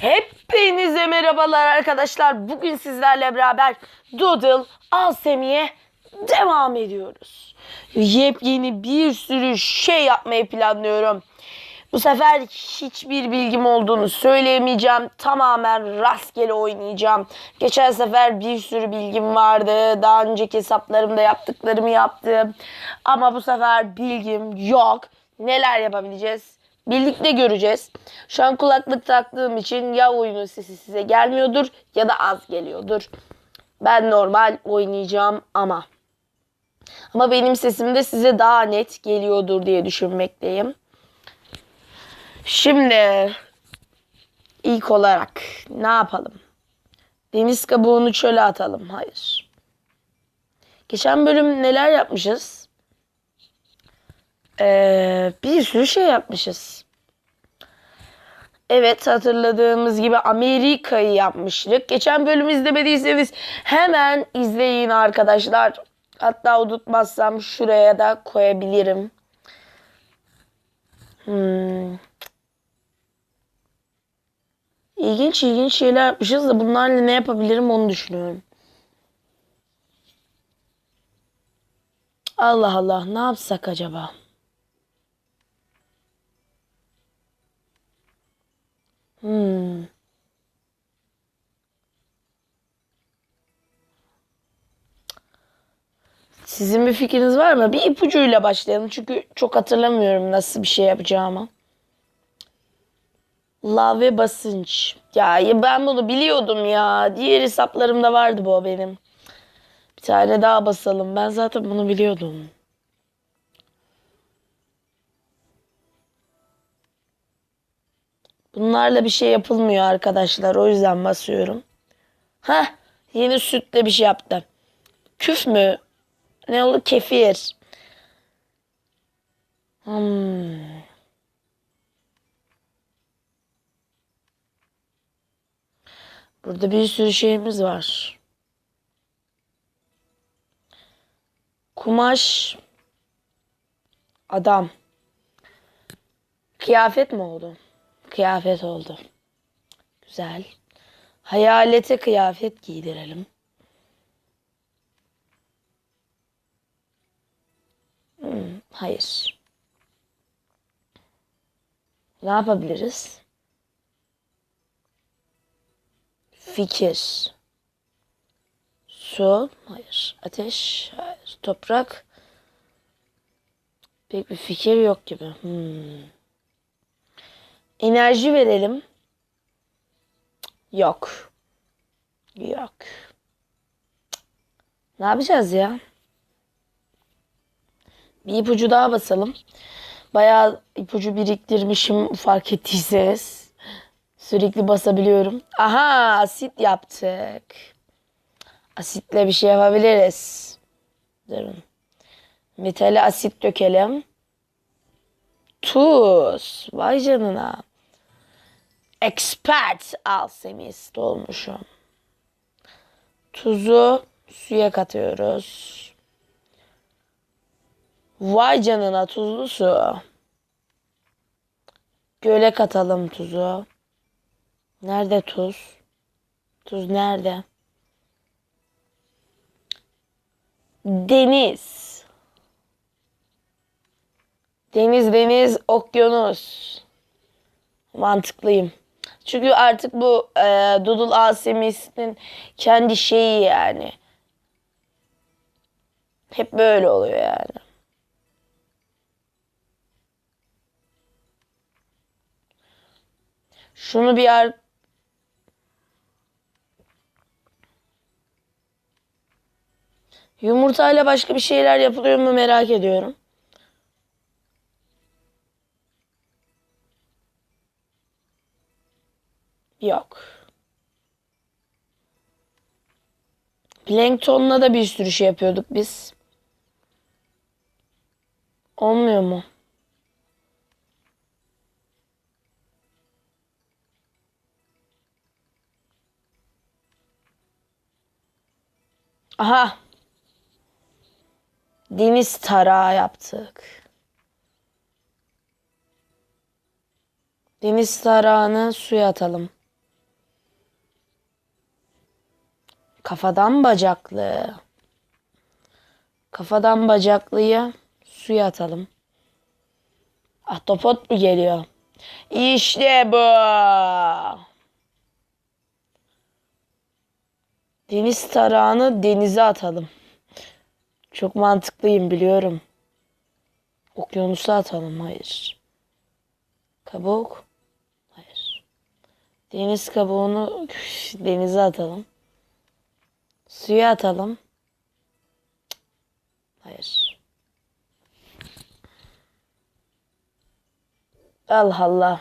Hepinize merhabalar arkadaşlar. Bugün sizlerle beraber Doodle Alsemi'ye devam ediyoruz. Yepyeni bir sürü şey yapmayı planlıyorum. Bu sefer hiçbir bilgim olduğunu söyleyemeyeceğim. Tamamen rastgele oynayacağım. Geçen sefer bir sürü bilgim vardı. Daha önceki hesaplarımda yaptıklarımı yaptım. Ama bu sefer bilgim yok. Neler yapabileceğiz? Birlikte göreceğiz. Şu an kulaklık taktığım için ya oyunun sesi size gelmiyordur ya da az geliyordur. Ben normal oynayacağım ama. Ama benim sesim de size daha net geliyordur diye düşünmekteyim. Şimdi ilk olarak ne yapalım? Deniz kabuğunu çöle atalım. Hayır. Geçen bölüm neler yapmışız? Ee, bir sürü şey yapmışız. Evet hatırladığımız gibi Amerika'yı yapmıştık. Geçen bölüm izlemediyseniz hemen izleyin arkadaşlar. Hatta unutmazsam şuraya da koyabilirim. Hmm. İlginç ilginç şeyler yapmışız da bunlarla ne yapabilirim onu düşünüyorum. Allah Allah ne yapsak acaba? Sizin bir fikriniz var mı? Bir ipucuyla başlayalım. Çünkü çok hatırlamıyorum nasıl bir şey yapacağımı. La ve basınç. Ya, ben bunu biliyordum ya. Diğer hesaplarımda vardı bu benim. Bir tane daha basalım. Ben zaten bunu biliyordum. Bunlarla bir şey yapılmıyor arkadaşlar. O yüzden basıyorum. Ha, yeni sütle bir şey yaptı. Küf mü? Ne oldu? Kefir. Hmm. Burada bir sürü şeyimiz var. Kumaş. Adam. Kıyafet mi oldu? Kıyafet oldu. Güzel. Hayalete kıyafet giydirelim. Hmm, hayır. Ne yapabiliriz? Fikir. Su. Hayır. Ateş. Hayır. Toprak. Pek bir fikir yok gibi. Hmm. Enerji verelim. Yok. Yok. Ne yapacağız ya? Bir ipucu daha basalım. Bayağı ipucu biriktirmişim fark ettiyseniz. Sürekli basabiliyorum. Aha asit yaptık. Asitle bir şey yapabiliriz. Durun. Metale asit dökelim. Tuz. Vay canına. Expert alsemist olmuşum. Tuzu suya katıyoruz. Vay canına tuzlu su. Göle katalım tuzu. Nerede tuz? Tuz nerede? Deniz. Deniz, deniz, okyanus. Mantıklıyım. Çünkü artık bu e, Dudul Asemis'in kendi şeyi yani. Hep böyle oluyor yani. Şunu bir ar Yumurtayla başka bir şeyler yapılıyor mu merak ediyorum. Yok. Planktonla da bir sürü şey yapıyorduk biz. Olmuyor mu? Aha. Deniz tarağı yaptık. Deniz tarağını suya atalım. Kafadan bacaklı. Kafadan bacaklıyı suya atalım. Ahtapot mu geliyor? İşte bu. Deniz tarağını denize atalım. Çok mantıklıyım biliyorum. Okyanusa atalım. Hayır. Kabuk. Hayır. Deniz kabuğunu denize atalım. Suya atalım. Hayır. Allah Allah.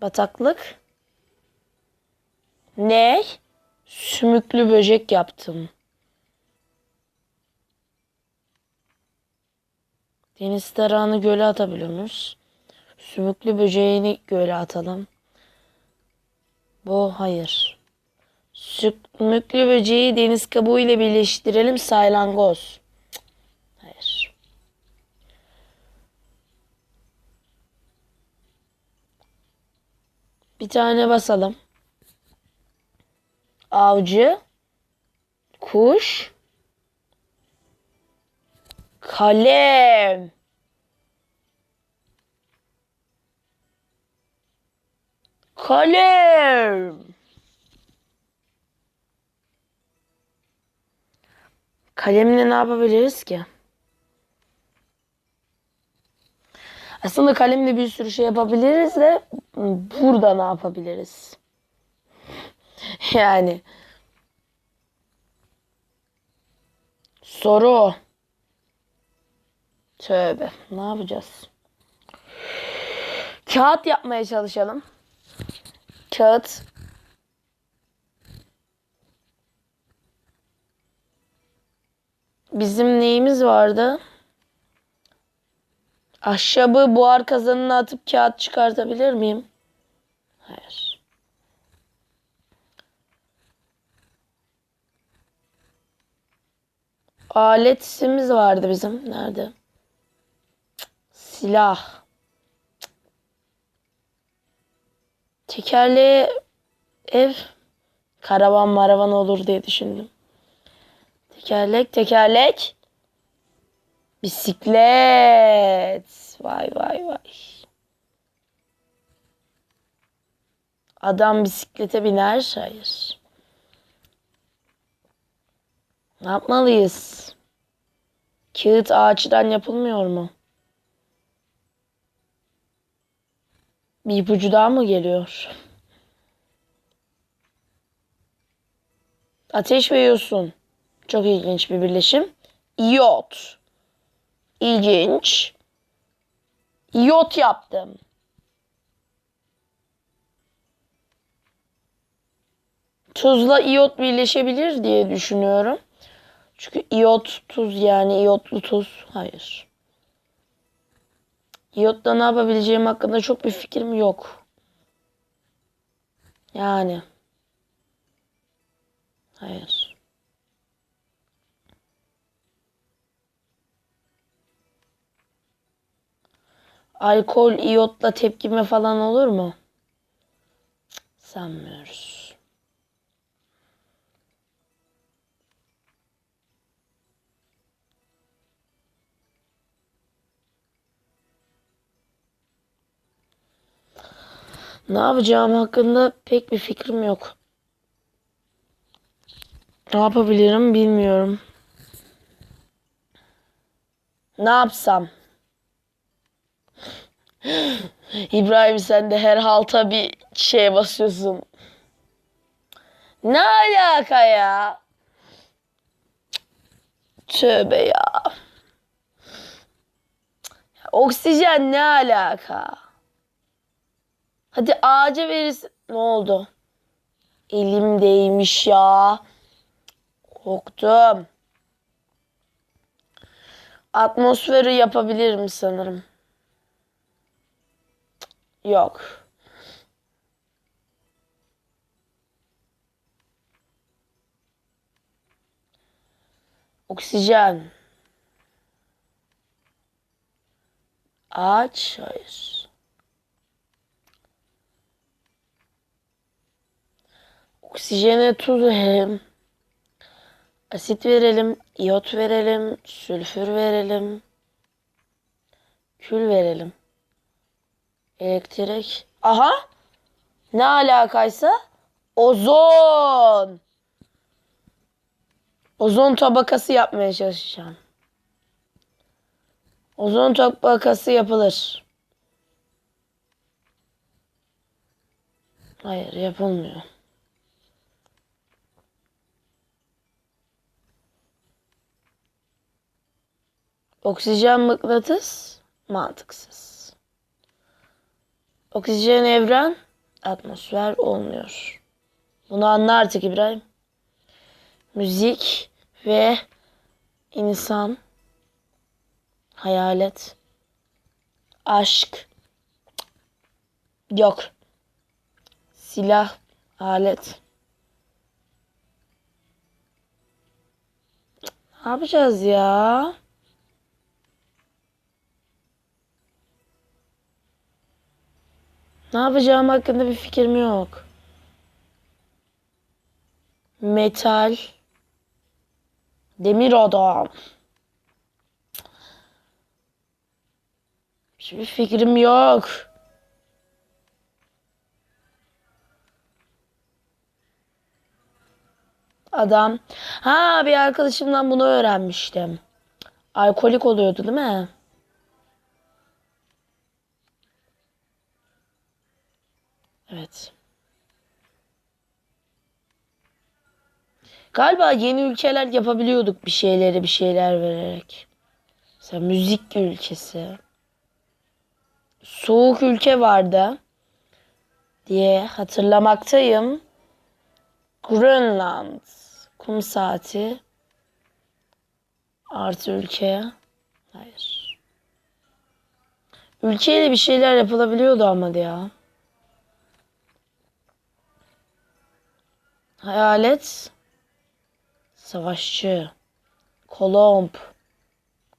Bataklık. Ne? Sümüklü böcek yaptım. Deniz tarağını göle atabiliyor muyuz? Sümüklü böceğini göle atalım. Bu hayır. Sümüklü böceği deniz kabuğu ile birleştirelim saylangoz. Hayır. Bir tane basalım. Avcı, kuş, kalem. Kalem. Kalemle ne yapabiliriz ki? Aslında kalemle bir sürü şey yapabiliriz de burada ne yapabiliriz? Yani soru o. Tövbe. Ne yapacağız? Kağıt yapmaya çalışalım. Kağıt. Bizim neyimiz vardı? Ahşabı buhar kazanına atıp kağıt çıkartabilir miyim? Hayır. Aletimiz vardı bizim. Nerede? Silah. Tekerleği ev karavan maravan olur diye düşündüm. Tekerlek, tekerlek. Bisiklet. Vay vay vay. Adam bisiklete biner. Hayır. Ne yapmalıyız? Kağıt ağaçtan yapılmıyor mu? Bir ipucu daha mı geliyor? Ateş ve yosun. Çok ilginç bir birleşim. İyot. İlginç. İyot yaptım. Tuzla iyot birleşebilir diye düşünüyorum. Çünkü iyot tuz yani iyotlu tuz. Hayır. İyotla ne yapabileceğim hakkında çok bir fikrim yok. Yani. Hayır. Alkol iyotla tepkime falan olur mu? Sanmıyoruz. Ne yapacağım hakkında pek bir fikrim yok. Ne yapabilirim bilmiyorum. Ne yapsam? İbrahim sen de her halta bir şeye basıyorsun. Ne alaka ya? Tövbe ya. Oksijen ne alaka? Hadi ağaca verirsin. Ne oldu? Elim değmiş ya. Korktum. Atmosferi yapabilirim sanırım. Yok. Oksijen. Ağaç. Hayır. Oksijene tuz verelim. Asit verelim. iot verelim. Sülfür verelim. Kül verelim. Elektrik. Aha. Ne alakaysa? Ozon. Ozon tabakası yapmaya çalışacağım. Ozon tabakası yapılır. Hayır yapılmıyor. Oksijen mıknatıs mantıksız. Oksijen evren atmosfer olmuyor. Bunu anla artık İbrahim. Müzik ve insan hayalet aşk yok. Silah, alet. Ne yapacağız ya? Ne yapacağım hakkında bir fikrim yok. Metal. Demir adam. Hiçbir fikrim yok. Adam. Ha bir arkadaşımdan bunu öğrenmiştim. Alkolik oluyordu değil mi? Evet. Galiba yeni ülkeler yapabiliyorduk bir şeyleri bir şeyler vererek. Mesela müzik ülkesi. Soğuk ülke vardı diye hatırlamaktayım. Grönland. Kum saati. Artı ülke. Hayır. Ülkeyle bir şeyler yapılabiliyordu ama ya. Hayalet. Savaşçı. Kolomb.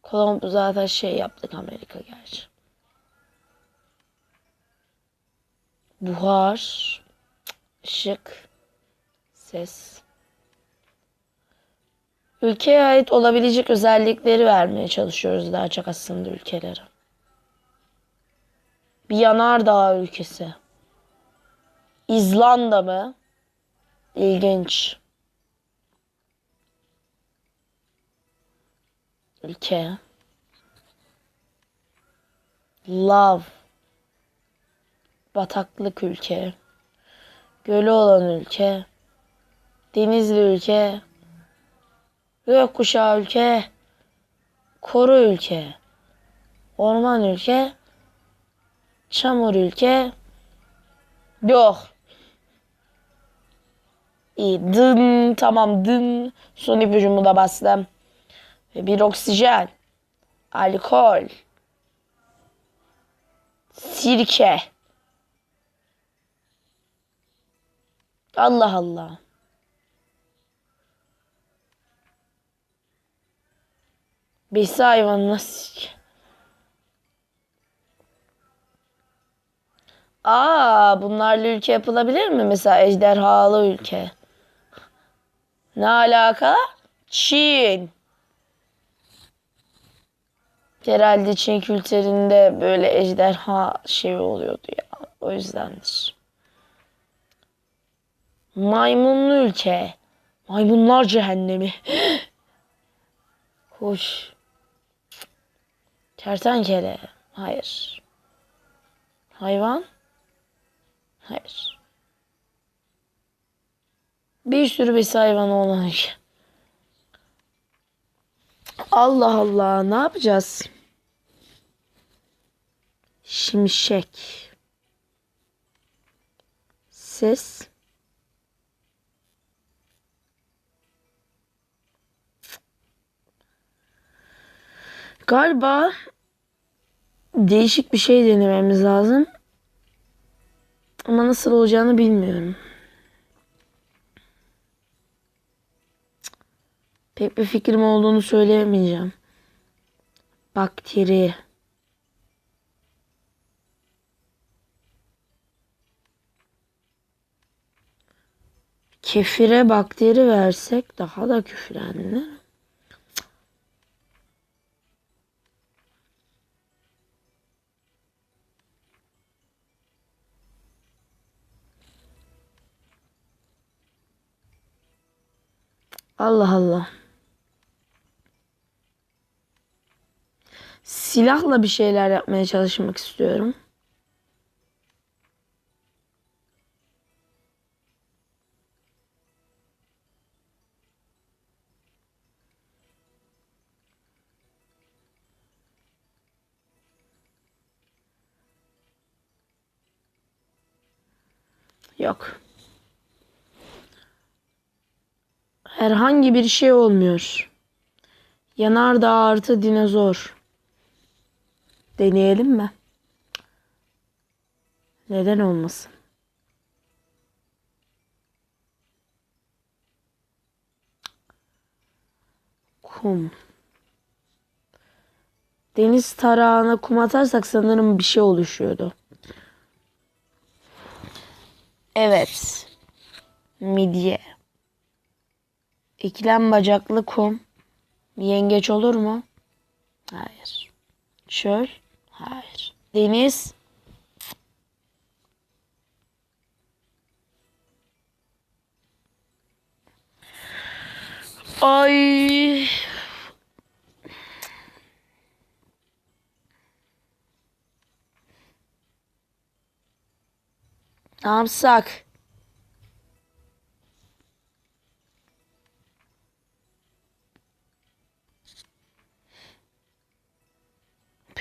Kolomb zaten şey yaptık Amerika gerçi. Buhar. ışık, Ses. Ülkeye ait olabilecek özellikleri vermeye çalışıyoruz daha çok aslında ülkelere. Bir yanardağ ülkesi. İzlanda mı? İlginç. Ülke. Love. Bataklık ülke. Gölü olan ülke. Denizli ülke. Gökkuşağı ülke. Koru ülke. Orman ülke. Çamur ülke. Yok. İyi. Dın. Tamam dın. Son ipucumu da bastım. Bir oksijen. Alkol. Sirke. Allah Allah. Besi hayvan nasıl? Aa, bunlarla ülke yapılabilir mi? Mesela ejderhalı ülke. Ne alaka? Çin. Herhalde Çin kültüründe böyle ejderha şey oluyordu ya. O yüzdendir. Maymunlu ülke. Maymunlar cehennemi. Hoş. Kertenkele. Hayır. Hayvan. Hayır. Bir sürü besi hayvanı olan ülke. Allah Allah ne yapacağız? Şimşek. Ses. Galiba değişik bir şey denememiz lazım. Ama nasıl olacağını bilmiyorum. Pek bir fikrim olduğunu söyleyemeyeceğim. Bakteri. Kefire bakteri versek daha da küflenir. Allah Allah. Silahla bir şeyler yapmaya çalışmak istiyorum. Yok. Herhangi bir şey olmuyor. Yanardağ artı dinozor. Deneyelim mi? Neden olmasın? Kum. Deniz tarağına kum atarsak sanırım bir şey oluşuyordu. Evet. Midye. İkilem bacaklı kum. Yengeç olur mu? Hayır. Çöl? Hayır. Deniz? Ay. Ne yapsak?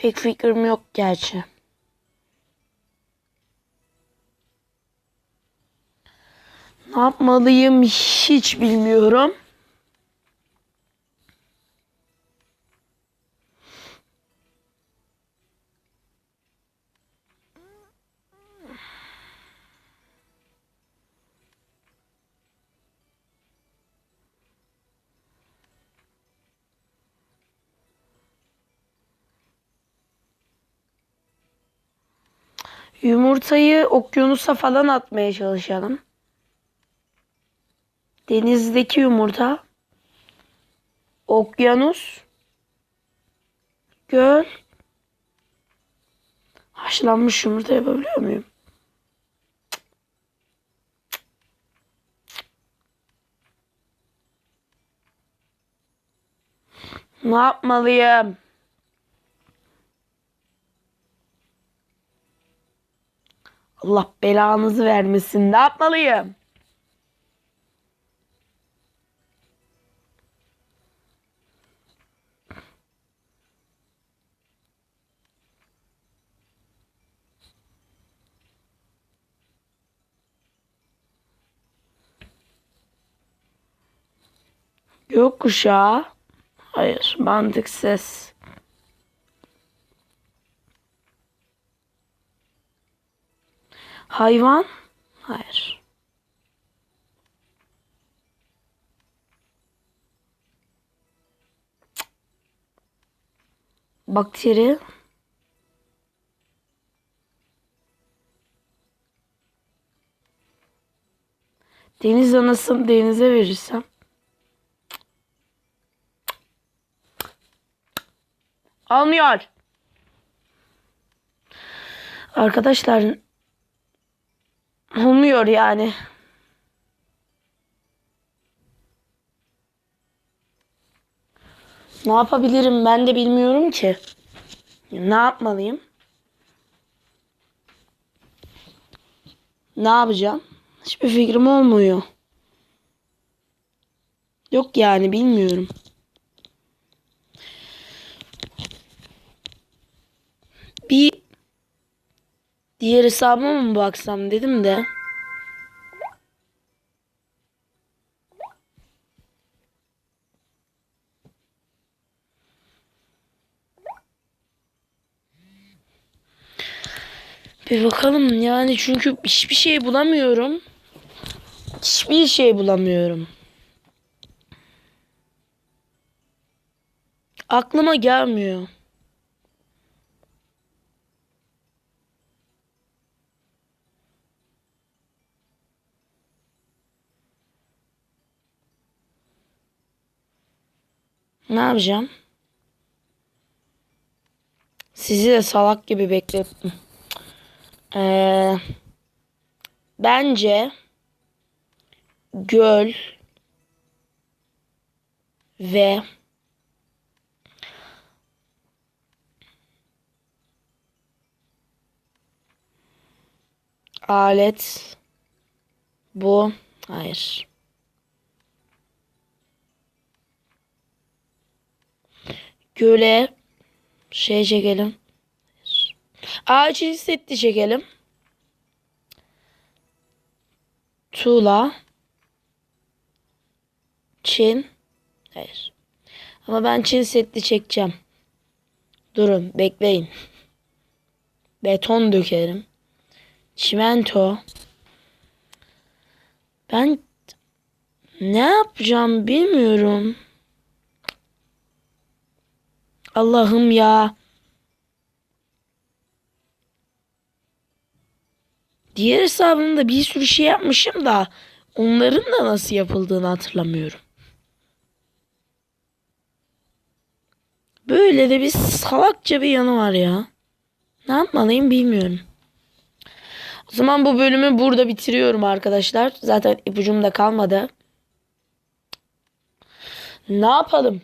Pek fikrim yok gerçi. Ne yapmalıyım hiç bilmiyorum. Yumurtayı okyanusa falan atmaya çalışalım. Denizdeki yumurta. Okyanus. Göl. Haşlanmış yumurta yapabiliyor muyum? Ne yapmalıyım? Allah belanızı vermesin. Ne yapmalıyım? Gökkuşağı. Hayır, mantıksız. Hayvan? Hayır. Bakteri? Deniz anasını denize verirsem. Almıyor. Arkadaşlar olmuyor yani. Ne yapabilirim ben de bilmiyorum ki. Ne yapmalıyım? Ne yapacağım? Hiçbir fikrim olmuyor. Yok yani bilmiyorum. Bir diğer hesabıma mı baksam dedim de. Bir bakalım yani çünkü hiçbir şey bulamıyorum. Hiçbir şey bulamıyorum. Aklıma gelmiyor. Ne yapacağım? Sizi de salak gibi beklettim. Ee, bence göl ve alet bu hayır. Göle şey çekelim. Acil setti çekelim. Tuğla. Çin. Hayır. Ama ben Çin setli çekeceğim. Durun bekleyin. Beton dökerim. Çimento. Ben ne yapacağım bilmiyorum. Allah'ım ya. Diğer hesabımda bir sürü şey yapmışım da onların da nasıl yapıldığını hatırlamıyorum. Böyle de bir salakça bir yanı var ya. Ne yapmalıyım bilmiyorum. O zaman bu bölümü burada bitiriyorum arkadaşlar. Zaten ipucum da kalmadı. Ne yapalım?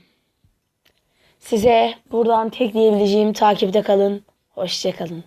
Size buradan tek diyebileceğim takipte kalın. Hoşçakalın.